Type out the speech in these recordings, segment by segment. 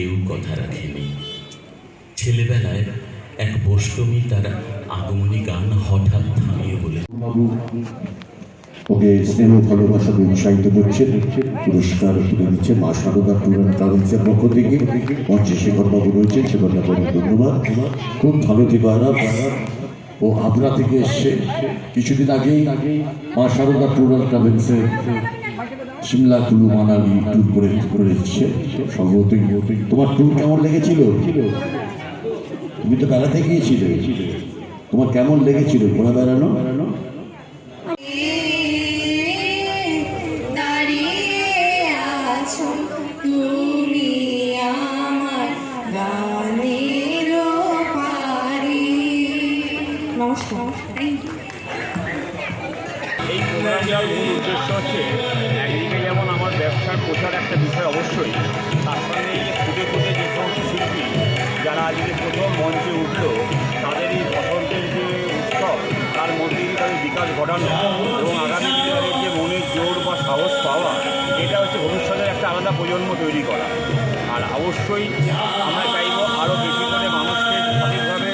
কেউ কথা রাখেনি। ছেলেবেলায় এক বৈষ্ণবী তার আগমনী গান হঠাৎ থামিয়ে বলে ওকে স্নেহ ভালোবাসা উৎসাহিত করছে পুরস্কার তুলে দিচ্ছে মা সারদা অ্যান্ড ট্রাভেলসের পক্ষ থেকে। মঞ্চে বাবু ধন্যবাদ। খুব ভালো ও আগ্রা থেকে এসছে। কিছুদিন আগেই মা সারদা অ্যান্ড ট্রাভেলসের সিমলা কুলু মানালি ট্যুর করে করে এসছে। সম্ভবত তোমার ট্যুর কেমন লেগেছিল? তুমি তো বেড়াতে গিয়েছিলে। তোমার কেমন লেগেছিল ঘোরা বেড়ানো? নমস্কার। এই উদ্দেশ্য হচ্ছে ব্যবসার প্রচার একটা বিষয় অবশ্যই। তার সঙ্গে ফুটে ফুটে যে সমস্ত শিল্পী, যারা আজকে প্রথম মঞ্চে উঠল, তাদের এই বসন্তের যে উৎসব, তার মধ্যে তাদের বিকাশ ঘটানো এবং আগামী দিনে তাদের যে মনের জোর বা সাহস পাওয়া, এটা হচ্ছে ভবিষ্যতের একটা আলাদা প্রজন্ম তৈরি করা। আর অবশ্যই আমরা চাইব আরও বেশি করে মানুষকে সঠিকভাবে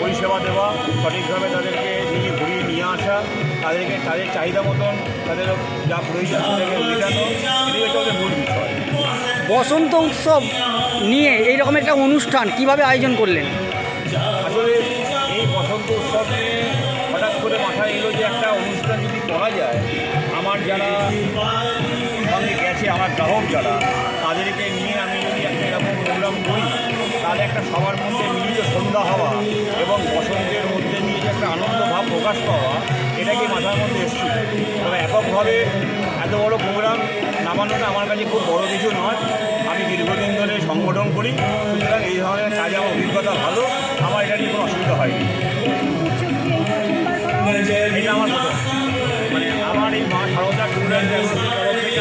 পরিষেবা দেওয়া, সঠিকভাবে তাদেরকে নিয়ে ঘুরিয়ে নিয়ে আসা তাদেরকে তাদের চাহিদা মতন তাদের যা প্রয়োজন সেটাকে মেটানো এটাই হচ্ছে মূল বিষয়। বসন্ত উৎসব নিয়ে এইরকম একটা অনুষ্ঠান কীভাবে আয়োজন করলেন? আসলে এই বসন্ত উৎসব নিয়ে হঠাৎ করে মাথায় এলো যে একটা অনুষ্ঠান যদি করা যায় আমার যারা সঙ্গে গেছে আমার গ্রাহক যারা তাদেরকে নিয়ে আমি যদি একটা এরকম প্রোগ্রাম করি তাহলে একটা সবার মধ্যে মিলিত সন্ধ্যা হওয়া এবং বসন্তের মধ্যে নিয়ে যে একটা আনন্দ ভাব প্রকাশ পাওয়া এটাকে মাথার মধ্যে এসেছিল তবে এককভাবে এত বড় প্রোগ্রাম নামানোটা আমার কাছে খুব বড় কিছু নয়। আমি দীর্ঘদিন ধরে সংগঠন করি, সুতরাং এই ধরনের কাজে আমার অভিজ্ঞতা ভালো, আমার এটা নিয়ে কোনো অসুবিধা হয়নি। এটা আমার মানে আমার এই মা সারদা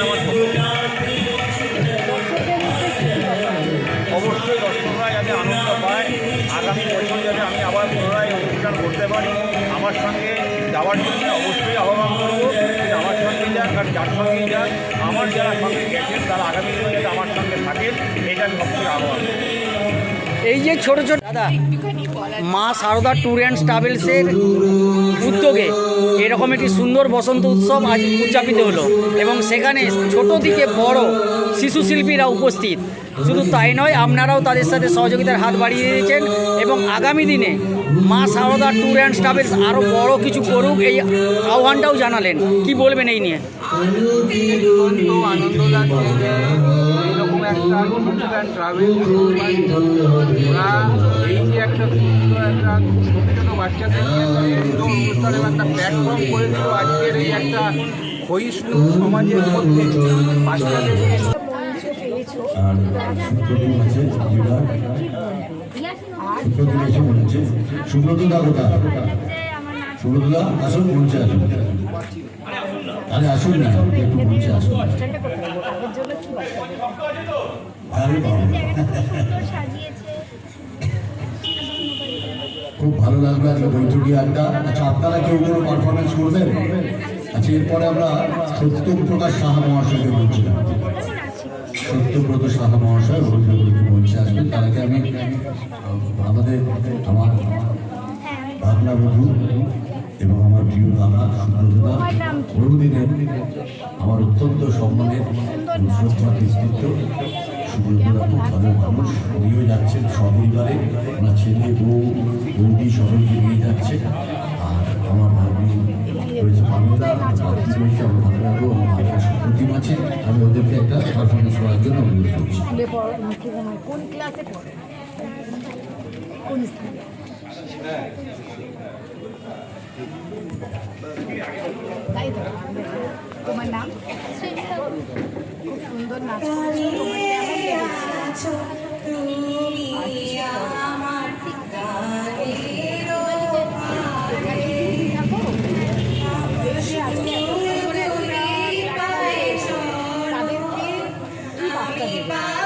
আমার অবশ্যই দর্শকরা যাতে আনন্দ পায়, আগামী বছর যাতে আমি আবার পুনরায় অনুষ্ঠান করতে পারি। আমার সঙ্গে যাওয়ার জন্য অবশ্যই আহ্বান করব। আমার সঙ্গে যান আর যার সঙ্গে যান আমার যারা সঙ্গে গেছেন, তারা আগামী দিনে আমার সঙ্গে থাকেন, এটা সবচেয়ে আহ্বান। এই যে ছোট ছোট দাদা, মা সারদা ট্যুর অ্যান্ড ট্রাভেলসের উদ্যোগে এরকম একটি সুন্দর বসন্ত উৎসব আজ উদযাপিত হলো এবং সেখানে ছোট থেকে বড় শিশু শিল্পীরা উপস্থিত। শুধু তাই নয়, আপনারাও তাদের সাথে সহযোগিতার হাত বাড়িয়ে দিয়েছেন এবং আগামী দিনে মা সারদা ট্যুর অ্যান্ড ট্রাভেলস আরও বড় কিছু করুক এই আহ্বানটাও জানালেন। কি বলবেন এই নিয়ে? আনন্দ একটা অনুষ্ঠান ট্রাভেল ওরা এই যে একটা সুন্দর একটা ছোটো ছোটো বাচ্চাদের নিয়ে একটা সুন্দর অনুষ্ঠানের একটা প্ল্যাটফর্ম করে দিল আজকের এই একটা ক্ষয়িষ্ণু সমাজের মধ্যে বাচ্চাদের আর সুপ্রদীপ আছে বিভাগ সুপ্রদীপ এসে বলছে সুব্রত দা কোথা আসুন মঞ্চে আসুন আরে আসুন না, একটু মঞ্চে আসুন। খুব ভালো লাগল আজকে বৈঠকি আড্ডা। আচ্ছা আপনারা কেউ কোনো পারফরমেন্স করবেন? আচ্ছা এরপরে আমরা সত্যম প্রকাশ সাহা মহাশয়কে বলছিলাম। সত্যব্রত সাহা মহাশয় রবীন্দ্রগুলিকে মঞ্চে আসবেন তার আগে আমি আমাদের আমার ভাবনা বধূ। এবং আমার প্রিয় দাদা সুব্রতদা বহুদিনের আমার অত্যন্ত সম্মানের এবং শ্রদ্ধার নেতৃত্ব সুব্রতদা খুব ভালো মানুষ উনিও যাচ্ছেন সপরিবারে। ওনার ছেলে বউ বৌদি সবাইকে নিয়ে যাচ্ছে। আর আমার ভাগ্নি রয়েছে রয়েছে আমার ভালো লাগল আমার সুপ্রতিম আছে। আমি ওদেরকে একটা পারফরমেন্স করার জন্য অনুরোধ করছি। কোন ক্লাসে কোন স্কুলে তাই তো? তোমার নাম? খুব সুন্দর নাচ Bye.